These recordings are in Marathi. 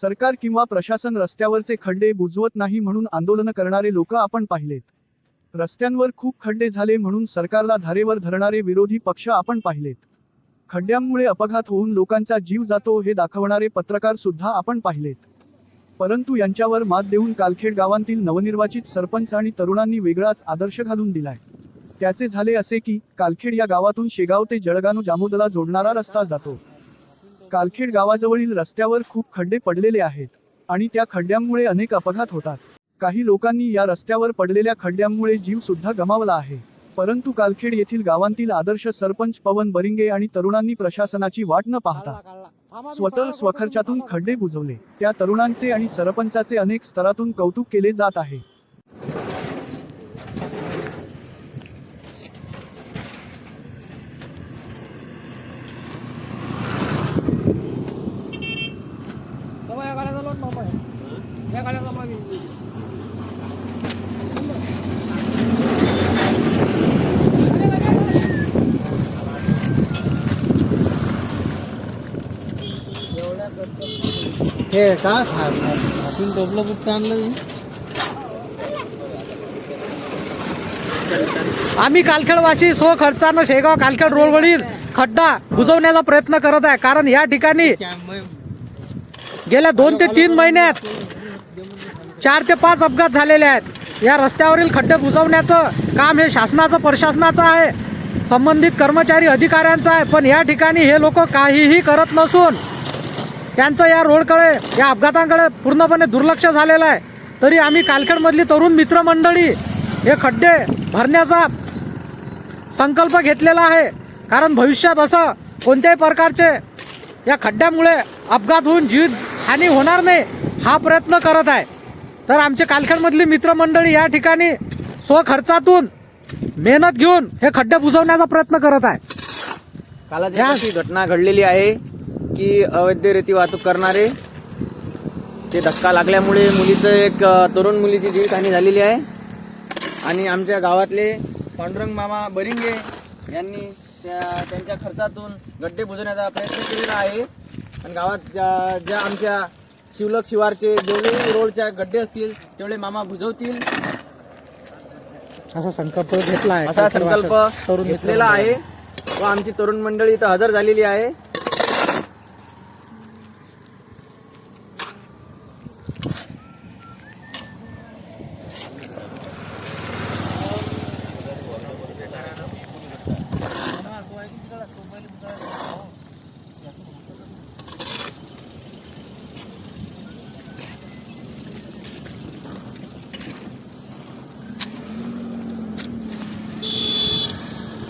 सरकार किंवा प्रशासन रस्त्यावरचे खड्डे बुजवत नाही म्हणून आंदोलन करणारे लोक आपण पाहिलेत. रस्त्यांवर खूप खड्डे झाले म्हणून सरकारला धारेवर धरणारे विरोधी पक्ष आपण पाहिलेत. खड्ड्यांमुळे अपघात होऊन लोकांचा जीव जातो हे दाखवणारे पत्रकार सुद्धा आपण पाहिलेत. परंतु यांच्यावर मात देऊन कालखेड गावांतील नवनिर्वाचित सरपंच आणि तरुणांनी वेगळाच आदर्श घालून दिलाय. त्याचे झाले असे की कालखेड या गावातून शेगाव ते जळगाव जामोदला जोडणारा रस्ता जातो. कालखेड गावाजवळील रस्त्यावर खूप खड्डे पडलेले आहेत आणि त्या खड्ड्यांमुळे अनेक अपघात होतात. काही लोकांनी या रस्त्यावर पडलेल्या खड्ड्यांमुळे जीव सुद्धा गमावला आहे. परंतु कालखेड येथील गावांतील आदर्श सरपंच पवन बरिंगे आणि तरुणांनी प्रशासनाची वाट न पाहता स्वतः स्वखर्चातून खड्डे बुजवले. त्या तरुणांचे आणि सरपंचाचे अनेक स्तरातून कौतुक केले जात आहे. हे का आपण टोपलं कुठं आणलं आम्ही कालखेडवासी स्व खर्चानं शेगाव कालखेड रोडवरील खड्डा बुजवण्याचा प्रयत्न करत आहे. कारण या ठिकाणी गेल्या दोन ते तीन महिन्यात चार ते पाच अपघात झालेले आहेत. या रस्त्यावरील खड्डे बुजवण्याचं काम हे शासनाचं प्रशासनाचं आहे. संबंधित कर्मचारी अधिकाऱ्यांचं आहे. पण या ठिकाणी हे लोक काहीही करत नसून त्यांचं या रोडकडे या अपघातांकडे पूर्णपणे दुर्लक्ष झालेलं आहे. तरी आम्ही कालखेडमधली तरुण मित्रमंडळी हे खड्डे भरण्याचा संकल्प घेतलेला आहे. कारण भविष्यात असं कोणत्याही प्रकारचे या खड्ड्यामुळे अपघात होऊन जीव हानी होणार नाही. हा प्रयत्न करत आहे. तर आमचे कालखेडमधली मित्रमंडळी या ठिकाणी स्वखर्चातून मेहनत घेऊन हे खड्डे बुजवण्याचा प्रयत्न करत आहे. कालच अशी घटना घडलेली आहे की अवैध रेती वाहतूक करणारे ते धक्का लागल्यामुळे मुलीचं एक तरुण मुलीची जीवितहानी झालेली आहे. आणि आमच्या गावातले पांडुरंग मामा बरिंगे यांनी त्या त्यांच्या खर्चातून गड्डे बुजवण्याचा प्रयत्न केलेला आहे. आणि गावात ज्या ज्या आमच्या शिवलक शिवारचे जेवढे रोडच्या गड्डे असतील तेवढे मामा बुजवतील. असा संकल्प घेतला आहे. असा संकल्प घेतलेला आहे. व आमची तरुण मंडळी इथं हजर झालेली आहे.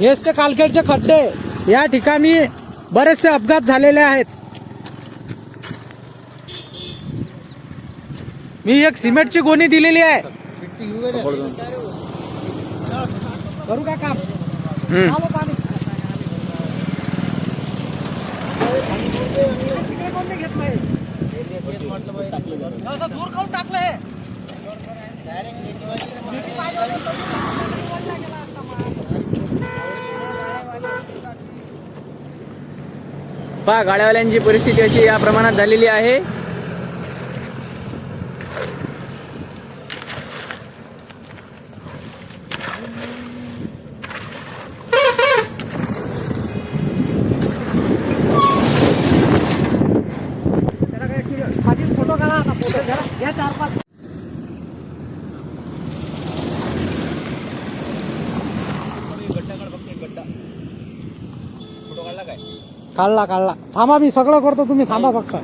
हेच ते कालखेडचे खड्डे. या ठिकाणी बरेचसे अपघात झालेले आहेत. मी एक सिमेंटची गोणी दिलेली आहे. करू का काम? दूर काऊन टाकलं हे. पहा गाड्यावाल्यांची परिस्थिती अशी या प्रमाणात झालेली आहे. माझी फोटो काढला काय? काढला काढला. थांबा मी सगळं करतो तुम्ही थांबा फक्त.